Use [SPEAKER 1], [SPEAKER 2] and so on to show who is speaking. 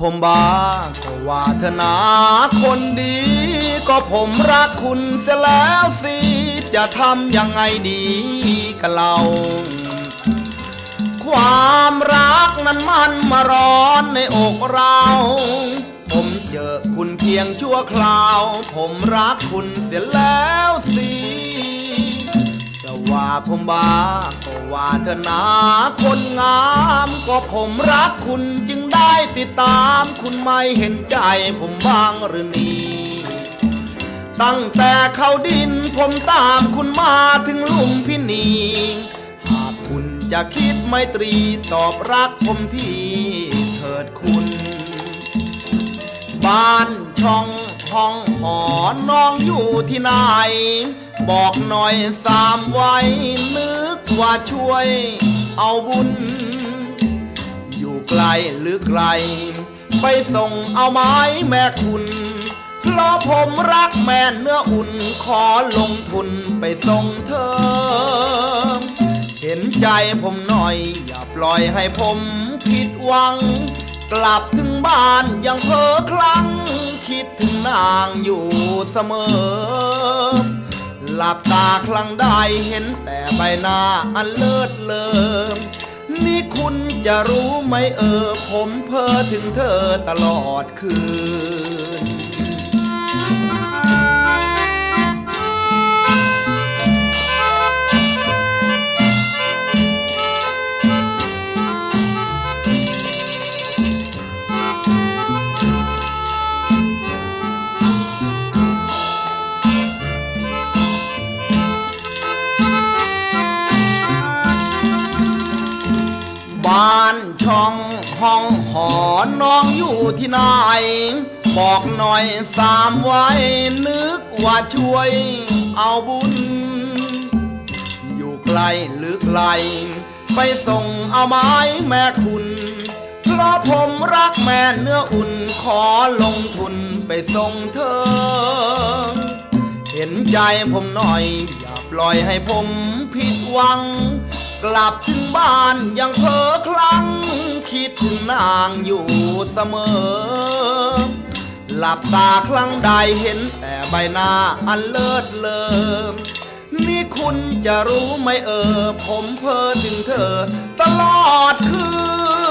[SPEAKER 1] ผมบ้าก็ว่าเธอนาคนดี ก็ผมรักคุณเสียแล้วสิ จะทำยังไงดีกับเราความรักนั้นมันมาร้อนในอกเรา ผมเจอคุณเพียงชั่วคราว ผมรักคุณเสียแล้วสิ ผมบ้าก็ว่าเธอนาคนงาม ก็ผมรักคุณจึงได้ติดตาม คุณไม่เห็นใจผมบ้างหรือนี่ ตั้งแต่เขาดินผมตามคุณมาถึงลุมพินีหากคุณจะคิดไมตรีตอบรักผมที่เถิดคุณ บ้านช่อง ห้องหอน้องอยู่ที่ไหน บอกหน่อยสามไว้นึกว่าช่วยเอาบุญ อยู่ไกลหรือไกล ไปส่งเอาไม้แม่คุณเพราะผมรักแม่เนื้ออุ่นขอลงทุนไปส่งเธอ เห็นใจผมหน่อย อย่าปล่อยให้ผมผิดหวัง กลับถึงบ้านยังเพ้อคลั่งคิดถึงนางอยู่เสมอ หลับตาครั้งใดเห็นแต่ใบหน้าอันเลิศเลิมนี่คุณจะรู้ไหมเออ ผมเพ้อถึงเธอตลอดคืน บ้านช่องห้องหอน้องอยู่ที่ไหน บอกหน่อยสามไว้นึกว่าช่วยเอาบุญ อยู่ไกลหรือไกล ไปส่งเอาไม้แม่คุณ เพราะผมรักแม่เนื้ออุ่นขอลงทุนไปส่งเธอ เห็นใจผมหน่อย อย่าปล่อยให้ผมผิดหวัง กลับถึงบ้านยังเพ้อคลั่ง คิดถึงนางอยู่เสมอ หลับตาครั้งใดเห็นแต่ใบหน้าอันเลิศเลอนี่คุณจะรู้ไหมเออ ผมเพ้อถึงเธอ ตลอดคืน